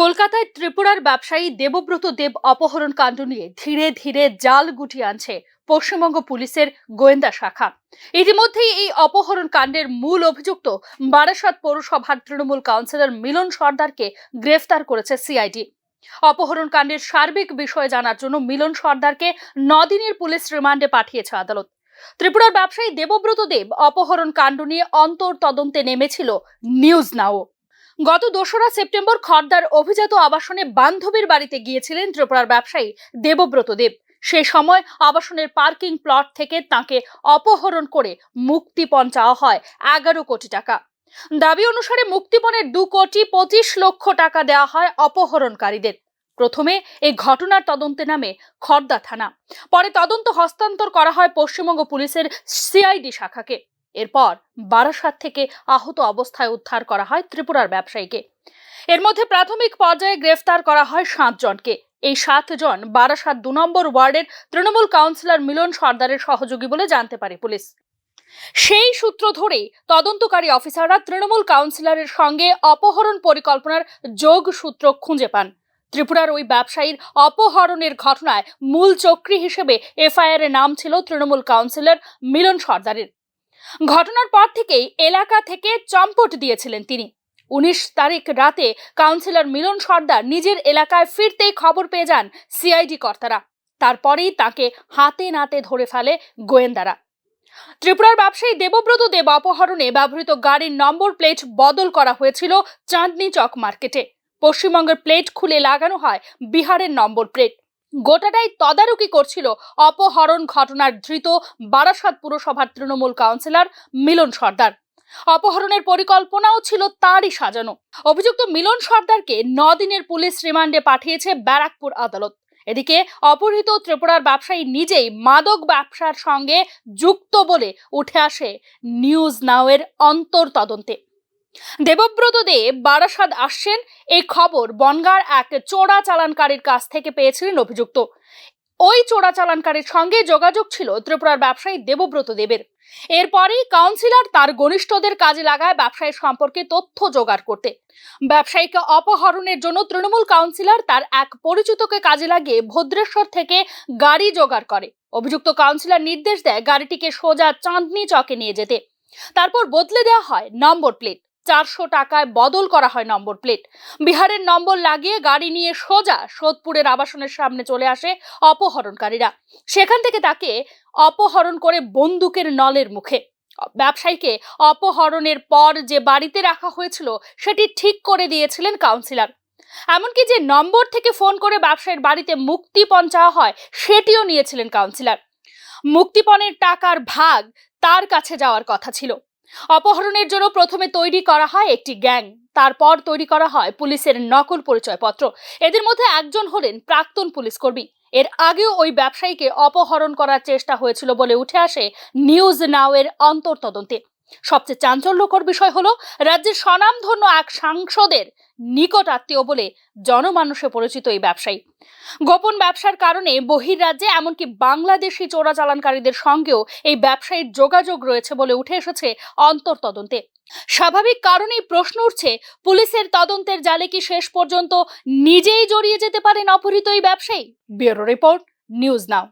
কলকাতায় ত্রিপুরার ব্যবসায়ী দেবব্রত দেব অপহরণ কাণ্ড নিয়ে ধীরে ধীরে জাল গুটিয়ে আনছে পশ্চিমবঙ্গ পুলিশের গোয়েন্দা শাখা। ইতিমধ্যেই এই অপহরণ কাণ্ডের মূল অভিযুক্ত বারাসাত পৌরসভার তৃণমূল কাউন্সিলর মিলন সর্দারকে গ্রেফতার করেছে সিআইডি। অপহরণ কাণ্ডের সার্বিক বিষয় জানার জন্য মিলন সর্দারকে নদিনের পুলিশ রিমান্ডে পাঠিয়েছে আদালত। ত্রিপুরার ব্যবসায়ী দেবব্রত দেব অপহরণ কাণ্ড নিয়ে অন্তর তদন্তে নেমেছিল নিউজ নাও। গত দোসরা সেপ্টেম্বর খর্দার অভিজাত আবাসনে বান্ধবীর বাড়িতে গিয়েছিলেন ত্রিপুরার ব্যবসায়ী দেবব্রত দেব। সে সময় আবাসনের পার্কিং প্লট থেকে তাকে অপহরণ করে মুক্তিপণ চাওয়া হয় এগারো কোটি টাকা। দাবি অনুসারে মুক্তিপণের দু কোটি পঁচিশ লক্ষ টাকা দেওয়া হয় অপহরণকারীদের। প্রথমে এই ঘটনার তদন্তে নামে খর্দা থানা। পরে তদন্ত হস্তান্তর করা হয় পশ্চিমবঙ্গ পুলিশের সিআইডি শাখাকে। এরপর বারাসাত থেকে আহত অবস্থায় উদ্ধার করা হয় ত্রিপুরার ব্যবসায়ীকে। এর মধ্যে প্রাথমিক পর্যায়ে গ্রেফতার করা হয় সাতজনকে এই সাতজন বারাসাত দু নম্বর ওয়ার্ডের তৃণমূল কাউন্সিলর মিলন সর্দারের সহযোগী বলে জানতে পারে পুলিশ। সেই সূত্র ধরেই তদন্তকারী অফিসাররা তৃণমূল কাউন্সিলরের সঙ্গে অপহরণ পরিকল্পনার যোগ সূত্র খুঁজে পান। ত্রিপুরার ওই ব্যবসায়ীর অপহরণের ঘটনায় মূল চক্রী হিসেবে এফআইআর এর নাম ছিল তৃণমূল কাউন্সিলর মিলন সর্দারের। ঘটনার পর থেকেই এলাকা থেকে চম্পট দিয়েছিলেন তিনি। উনিশ তারিখ রাতে কাউন্সিলর মিলন সর্দার নিজের এলাকায় ফিরতেই খবর পেয়ে যান সিআইডি কর্তারা। তারপরেই তাকে হাতে নাতে ধরে ফেলে গোয়েন্দারা। ত্রিপুরার ব্যবসায়ী দেবব্রত দেব অপহরণে ব্যবহৃত গাড়ির নম্বর প্লেট বদল করা হয়েছিল চাঁদনি চক মার্কেটে। পশ্চিমবঙ্গের প্লেট খুলে লাগানো হয় বিহারের নম্বর প্লেট। গোটাটাই তদারকি করছিল অপহরণ ঘটনার ধৃত বারাসাত পুরসভার তৃণমূল কাউন্সিলর মিলন সর্দার। অপহরণের পরিকল্পনাও ছিল তারই সাজানো। অভিযুক্ত মিলন সর্দারকে দিনের পুলিশ রিমান্ডে পাঠিয়েছে ব্যারাকপুর আদালত। এদিকে অপহৃত ত্রিপুরার ব্যবসায়ী নিজেই মাদক ব্যবসার সঙ্গে যুক্ত বলে উঠে আসে নিউজ নাওয়ের অন্তর তদন্তে। দেবব্রত দেব বারাসাত আসছেন, এই খবর বনগার এক চোরা চালানকারীর কাছ থেকে পেয়েছিলেন অভিযুক্ত। ওই চোরা চালানকারীর সঙ্গে যোগাযোগ ছিল ত্রিপুরার ব্যবসায়ী দেবব্রত দেবের। এরপরেই কাউন্সিলর তার ঘনিষ্ঠদের কাজে লাগায় ব্যবসায়ীর সম্পর্কে তথ্য জোগাড় করতে। ব্যবসায়ীকে অপহরণের জন্য তৃণমূল কাউন্সিলর তার এক পরিচিতকে কাজে লাগিয়ে ভদ্রেশ্বর থেকে গাড়ি জোগাড় করে। অভিযুক্ত কাউন্সিলর নির্দেশ দেয় গাড়িটিকে সোজা চাঁদনি চকে নিয়ে যেতে। তারপর বদলে দেওয়া হয় নম্বর প্লেট। চারশো টাকায় বদল করা হয় নম্বর প্লেট। বিহারের নম্বর লাগিয়ে গাড়ি নিয়ে সোজা সোদপুরের আবাসনের সামনে চলে আসে অপহরণকারীরা। সেখান থেকে তাকে অপহরণ করে বন্দুকের নলের মুখে। ব্যবসায়ীকে অপহরণের পর যে বাড়িতে রাখা হয়েছিল, সেটি ঠিক করে দিয়েছিলেন কাউন্সিলর। এমনকি যে নম্বর থেকে ফোন করে ব্যবসায়ীর বাড়িতে মুক্তিপণ চাওয়া হয়, সেটিও নিয়েছিলেন কাউন্সিলর। মুক্তিপণের টাকার ভাগ তার কাছে যাওয়ার কথা ছিল। অপহরণের জন্য প্রথমে তৈরি করা হয় একটি গ্যাং, তারপর তৈরি করা হয় পুলিশের নকল পরিচয়পত্র। এদের মধ্যে একজন হলেন প্রাক্তন পুলিশ কর্মী। এর আগেও ওই ব্যবসায়ীকে অপহরণ করার চেষ্টা হয়েছিল বলে উঠে আসে নিউজ নাওয়ের অন্তর তদন্তে সবচেয়ে চাঞ্চল্যকর বিষয় হলো রাজ্যের স্বনামধন্য এক সাংসদের নিকট আত্মীয় বলে জনমানুষে পরিচিত এই ব্যবসায়ী। গোপন ব্যবসার কারণে বহির্রাজ্যে এমনকি বাংলাদেশি চোরাচালানকারীদের সঙ্গেও এই ব্যবসায়ীর যোগাযোগ রয়েছে বলে উঠে এসেছে অন্তর তদন্তে স্বাভাবিক কারণেই প্রশ্ন উঠছে, পুলিশের তদন্তের জালে কি শেষ পর্যন্ত নিজেই জড়িয়ে যেতে পারেন অপহৃত এই ব্যবসায়ী? Bureau report, news now.